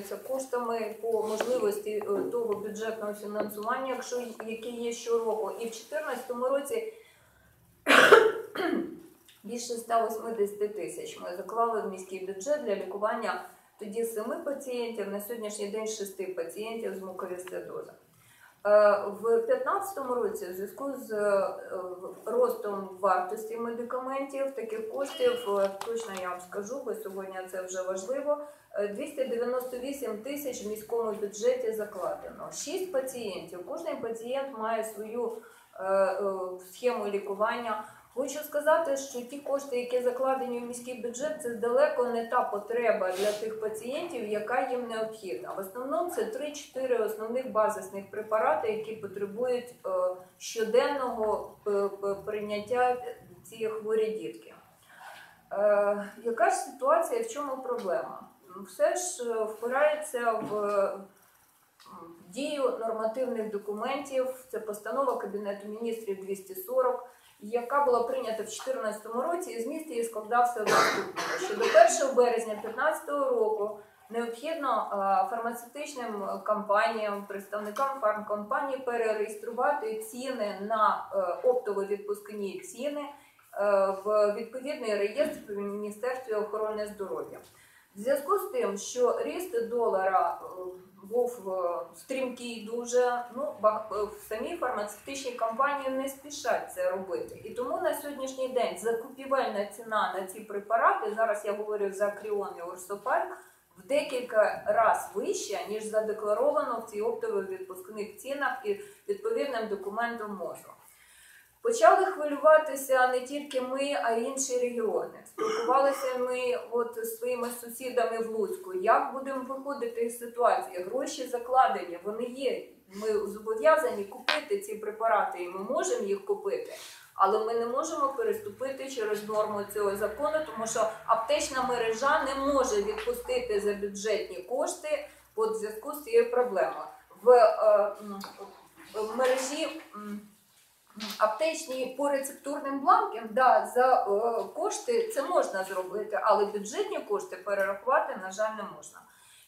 виконується коштами по можливості е, того бюджетного фінансування, якщо яке є щороку. І в 2014 році більше 180 тисяч ми заклали в міський бюджет для лікування тоді семи пацієнтів, на сьогоднішній день шести пацієнтів з муковісцидозом. Е, В 2015 році, в зв'язку з е, ростом вартості медикаментів, таких коштів, е, точно я вам скажу, бо сьогодні це вже важливо. е, 298 тисяч в міському бюджеті закладено. 6 пацієнтів. Кожен пацієнт має свою схему лікування. Хочу сказати, що ті кошти, які закладені в міський бюджет, це далеко не та потреба для тих пацієнтів, яка їм необхідна. В основному це 3-4 основних базисних препарати, які потребують е, щоденного е, прийняття цієї хворі дітки. Е, яка ж ситуація, в чому проблема? Все ж впирається в дію нормативних документів. Це постанова Кабінету міністрів 240, яка була прийнята в 2014 році, і зміст її складався наступного, що до 1 березня 2015 року необхідно е, фармацевтичним компаніям, представникам фармкомпаній перереєструвати ціни на е, оптово-відпускні ціни е, в відповідний реєстр при Міністерстві охорони здоров'я. В зв'язку з тим, що ріст долара е, був е, стрімкий дуже, ну е, самі фармацевтичні компанії не спішать це робити. І тому на сьогоднішній день закупівельна ціна на ці препарати, зараз я говорю за Кріон і Орсопаль, в декілька разів вища, ніж задекларовано в цій оптово-відпускних цінах і відповідним документом МОЗу. Почали хвилюватися не тільки ми, а й інші регіони. Спілкувалися ми от зі своїми сусідами в Луцьку. Як будемо виходити із ситуації? Гроші закладені, вони є. Ми зобов'язані купити ці препарати, і ми можемо їх купити. Але ми не можемо переступити через норму цього закону, тому що аптечна мережа не може відпустити за бюджетні кошти в зв'язку з цією проблемою. В, е, в мережі аптечні по рецептурним бланкам, да, за е, кошти це можна зробити, але бюджетні кошти перерахувати, на жаль, не можна.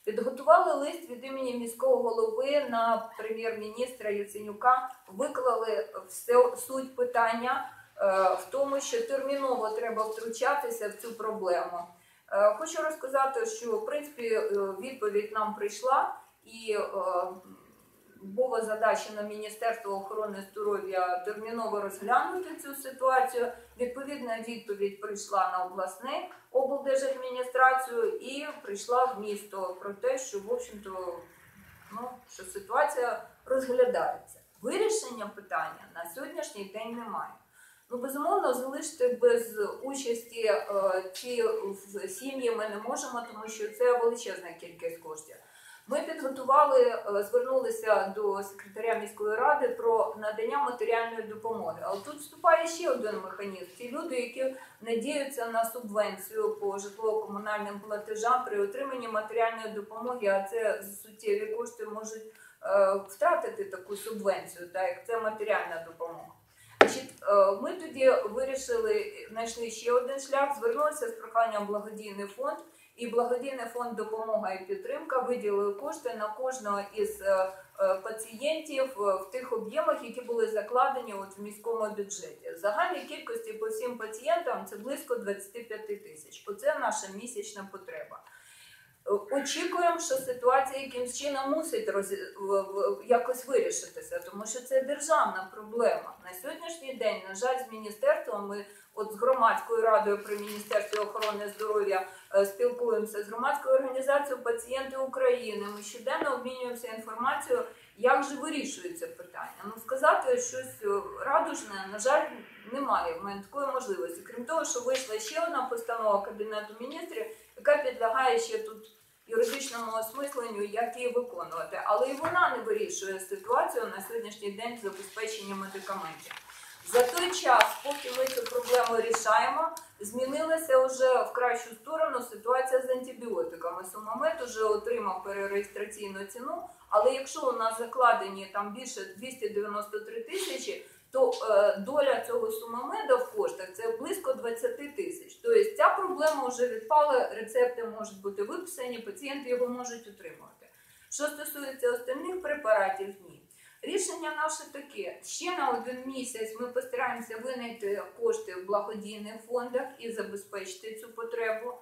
Підготували лист від імені міського голови на прем'єр-міністра Яценюка, виклали все суть питання е, в тому, що терміново треба втручатися в цю проблему. Е, Хочу розказати, що в принципі е, відповідь нам прийшла і е, була задача на Міністерство охорони здоров'я терміново розглянути цю ситуацію. Відповідна відповідь прийшла на обласне облдержадміністрацію і прийшла в місто про те, що в общем-то ну, що ситуація розглядається. Вирішення питання на сьогоднішній день немає. Ну, безумовно, залишити без участі е, в- сім'ї ми не можемо, тому що це величезна кількість коштів. Ми підготували, е, звернулися до секретаря міської ради про надання матеріальної допомоги. Але тут вступає ще один механізм. Ті люди, які надіються на субвенцію по житлово-комунальним платежам при отриманні матеріальної допомоги, а це суттєві кошти можуть е, втратити таку субвенцію, так як це матеріальна допомога. Е, ми тоді вирішили, знайшли ще один шлях, звернулися з проханням благодійний фонд. І благодійний фонд допомога і підтримка виділили кошти на кожного із е, е, пацієнтів е, в тих об'ємах, які були закладені от в міському бюджеті. Загальній кількості по всім пацієнтам це близько 25 тисяч. Оце наша місячна потреба. Очікуємо, що ситуація якимсь чином мусить роз... якось вирішитися, тому що це державна проблема. На сьогоднішній день, на жаль, з міністерством ми от з громадською радою при міністерстві охорони здоров'я е, спілкуємося з громадською організацією Пацієнти України. Ми щоденно обмінюємося інформацією, як же вирішується питання. Ну сказати щось е, радужне, на жаль, немає. В мене такої можливості. Крім того, що вийшла ще одна постанова Кабінету міністрів, яка підлягає ще тут юридичному осмисленню, як її виконувати. Але і вона не вирішує ситуацію на сьогоднішній день з забезпеченням медикаментів. За той час, поки ми цю проблему рішаємо, змінилася вже в кращу сторону ситуація з антибіотиками. Сумамет вже отримав перереєстраційну ціну, але якщо у нас закладені там більше 293 тисячі, то е, доля цього сумомеда в коштах це близько 20 тисяч. Тобто ця проблема вже відпала, рецепти можуть бути виписані, пацієнти його можуть отримувати. Що стосується остальних препаратів, ні. Рішення наше таке: ще на один місяць ми постараємося винайти кошти в благодійних фондах і забезпечити цю потребу,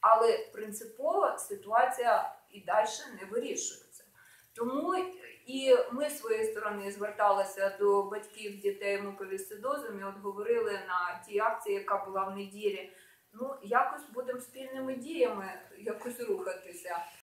але принципово ситуація і далі не вирішується. Тому і ми з своєї сторони зверталися до батьків дітей муковісцидозом і от говорили на тій акції, яка була в неділі. Ну, якось будемо спільними діями якось рухатися.